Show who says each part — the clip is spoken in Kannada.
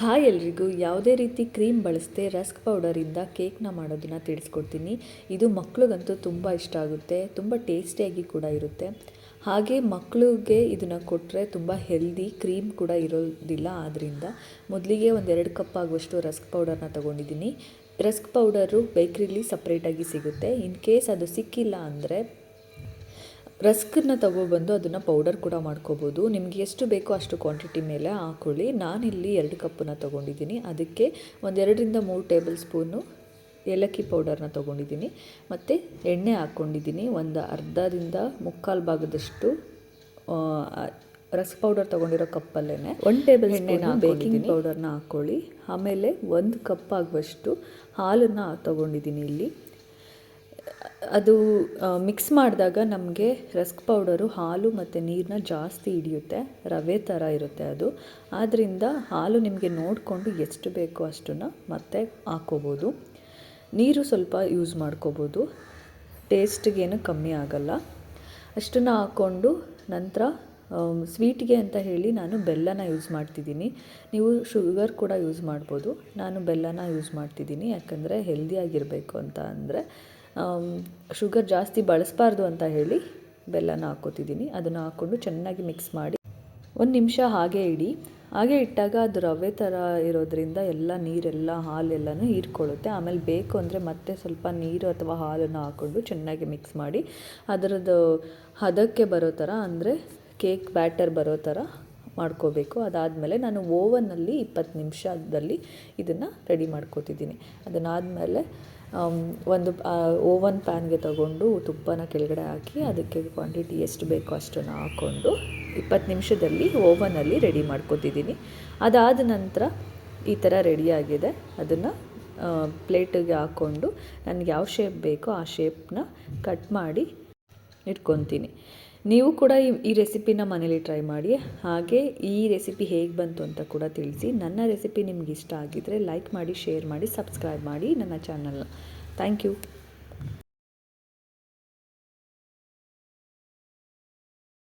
Speaker 1: ಹಾಯ್ ಎಲ್ರಿಗೂ. ಯಾವುದೇ ರೀತಿ ಕ್ರೀಮ್ ಬಳಸದೆ ರಸ್ಕ್ ಪೌಡರಿಂದ ಕೇಕ್ನ ಮಾಡೋದನ್ನು ತಿಳಿಸ್ಕೊಡ್ತೀನಿ. ಇದು ಮಕ್ಳಿಗಂತೂ ತುಂಬ ಇಷ್ಟ ಆಗುತ್ತೆ. ತುಂಬ ಟೇಸ್ಟಿಯಾಗಿ ಕೂಡ ಇರುತ್ತೆ. ಹಾಗೆ ಮಕ್ಕಳಿಗೆ ಇದನ್ನು ಕೊಟ್ಟರೆ ತುಂಬ ಹೆಲ್ದಿ ಕ್ರೀಮ್ ಕೂಡ ಇರೋದಿಲ್ಲ. ಆದ್ದರಿಂದ ಮೊದಲಿಗೆ ಒಂದೆರಡು ಕಪ್ ಆಗುವಷ್ಟು ರಸ್ಕ್ ಪೌಡರ್ನ ತೊಗೊಂಡಿದ್ದೀನಿ. ರಸ್ಕ್ ಪೌಡರು ಬೇಕ್ರಿಲಿ ಸಪ್ರೇಟಾಗಿ ಸಿಗುತ್ತೆ. ಇನ್ ಕೇಸ್ ಅದು ಸಿಕ್ಕಿಲ್ಲ ಅಂದರೆ ರಸ್ಕನ್ನ ತಗೊಬಂದು ಅದನ್ನು ಪೌಡರ್ ಕೂಡ ಮಾಡ್ಕೋಬೋದು. ನಿಮಗೆ ಎಷ್ಟು ಬೇಕೋ ಅಷ್ಟು ಕ್ವಾಂಟಿಟಿ ಮೇಲೆ ಹಾಕೊಳ್ಳಿ. ನಾನು ಇಲ್ಲಿ ಎರಡು ಕಪ್ಪನ್ನು ತೊಗೊಂಡಿದ್ದೀನಿ. ಅದಕ್ಕೆ ಒಂದೆರಡರಿಂದ ಮೂರು ಟೇಬಲ್ ಸ್ಪೂನು ಏಲಕ್ಕಿ ಪೌಡರ್ನ ತೊಗೊಂಡಿದ್ದೀನಿ. ಮತ್ತು ಎಣ್ಣೆ ಹಾಕ್ಕೊಂಡಿದ್ದೀನಿ ಒಂದು ಅರ್ಧದಿಂದ ಮುಕ್ಕಾಲು ಭಾಗದಷ್ಟು ರಸ್ ಪೌಡರ್ ತೊಗೊಂಡಿರೋ ಕಪ್ಪಲ್ಲೇ ಒಂದು ಟೇಬಲ್ ಎಣ್ಣೆನ ಬೇಕಿಂಗ್ ಪೌಡರ್ನ ಹಾಕ್ಕೊಳ್ಳಿ ಆಮೇಲೆ ಒಂದು ಕಪ್ ಆಗುವಷ್ಟು ಹಾಲನ್ನು ತೊಗೊಂಡಿದ್ದೀನಿ ಇಲ್ಲಿ. ಅದು ಮಿಕ್ಸ್ ಮಾಡಿದಾಗ ನಮಗೆ ರಸ್ಕ್ ಪೌಡರು, ಹಾಲು ಮತ್ತು ನೀರನ್ನ ಜಾಸ್ತಿ ಹಿಡಿಯುತ್ತೆ. ರವೆ ಥರ ಇರುತ್ತೆ ಅದು. ಆದ್ದರಿಂದ ಹಾಲು ನಿಮಗೆ ನೋಡಿಕೊಂಡು ಎಷ್ಟು ಬೇಕೋ ಅಷ್ಟನ್ನು ಮತ್ತೆ ಹಾಕ್ಕೋಬೋದು ನೀರು ಸ್ವಲ್ಪ ಯೂಸ್ ಮಾಡ್ಕೋಬೋದು. ಟೇಸ್ಟಿಗೇನು ಕಮ್ಮಿ ಆಗಲ್ಲ. ಅಷ್ಟನ್ನು ಹಾಕ್ಕೊಂಡು ನಂತರ ಸ್ವೀಟ್ಗೆ ಅಂತ ಹೇಳಿ ನಾನು ಬೆಲ್ಲನ ಯೂಸ್ ಮಾಡ್ತಿದ್ದೀನಿ. ನೀವು ಶುಗರ್ ಕೂಡ ಯೂಸ್ ಮಾಡ್ಬೋದು. ನಾನು ಬೆಲ್ಲನ ಯೂಸ್ ಮಾಡ್ತಿದ್ದೀನಿ. ಯಾಕಂದರೆ ಹೆಲ್ದಿಯಾಗಿರಬೇಕು ಅಂತ ಅಂದರೆ ಶುಗರ್ ಜಾಸ್ತಿ ಬಳಸಬಾರ್ದು ಅಂತ ಹೇಳಿ ಬೆಲ್ಲನ ಹಾಕ್ಕೋತಿದ್ದೀನಿ. ಅದನ್ನು ಹಾಕ್ಕೊಂಡು ಚೆನ್ನಾಗಿ ಮಿಕ್ಸ್ ಮಾಡಿ ಒಂದು ನಿಮಿಷ ಹಾಗೆ ಇಡಿ. ಹಾಗೆ ಇಟ್ಟಾಗ ಅದು ರವೆ ಥರ ಇರೋದ್ರಿಂದ ಎಲ್ಲ ನೀರೆಲ್ಲ, ಹಾಲೆಲ್ಲನೂ ಹೀರ್ಕೊಳ್ಳುತ್ತೆ. ಆಮೇಲೆ ಬೇಕು ಅಂದರೆ ಮತ್ತೆ ಸ್ವಲ್ಪ ನೀರು ಅಥವಾ ಹಾಲನ್ನು ಹಾಕ್ಕೊಂಡು ಚೆನ್ನಾಗಿ ಮಿಕ್ಸ್ ಮಾಡಿ. ಅದರದ್ದು ಹದಕ್ಕೆ ಬರೋ ಥರ ಅಂದರೆ ಕೇಕ್ ಬ್ಯಾಟರ್ ಬರೋ ಥರ ಮಾಡ್ಕೋಬೇಕು. ಅದಾದಮೇಲೆ ನಾನು ಓವನಲ್ಲಿ ಇಪ್ಪತ್ತು ನಿಮಿಷದಲ್ಲಿ ಇದನ್ನು ರೆಡಿ ಮಾಡ್ಕೋತಿದ್ದೀನಿ. ಅದನ್ನಾದಮೇಲೆ ಒಂದು ಓವನ್ ಪ್ಯಾನ್ಗೆ ತಗೊಂಡು ತುಪ್ಪನ ಕೆಳಗಡೆ ಹಾಕಿ ಅದಕ್ಕೆ ಕ್ವಾಂಟಿಟಿ ಎಷ್ಟು ಬೇಕೋ ಅಷ್ಟನ್ನು ಹಾಕ್ಕೊಂಡು ಇಪ್ಪತ್ತು ನಿಮಿಷದಲ್ಲಿ ಓವನಲ್ಲಿ ರೆಡಿ ಮಾಡ್ಕೊತಿದ್ದೀನಿ. ಅದಾದ ನಂತರ ಈ ಥರ ರೆಡಿಯಾಗಿದೆ ಅದನ್ನು ಪ್ಲೇಟಿಗೆ ಹಾಕ್ಕೊಂಡು ನನಗೆ ಯಾವ ಶೇಪ್ ಬೇಕೋ ಆ ಶೇಪ್ನ ಕಟ್ ಮಾಡಿ ಇಟ್ಕೊತೀನಿ. ನೀವು ಕೂಡ ಈ ಈ ರೆಸಿಪಿನ ಮನೇಲಿ ಟ್ರೈ ಮಾಡಿ. ಹಾಗೆ ಈ ರೆಸಿಪಿ ಹೇಗೆ ಬಂತು ಅಂತ ಕೂಡ ತಿಳಿಸಿ. ನನ್ನ ರೆಸಿಪಿ ನಿಮ್ಗೆ ಇಷ್ಟ ಆಗಿದ್ದರೆ ಲೈಕ್ ಮಾಡಿ, ಶೇರ್ ಮಾಡಿ, ಸಬ್ಸ್ಕ್ರೈಬ್ ಮಾಡಿ ನನ್ನ ಚಾನಲ್ನ. Thank you.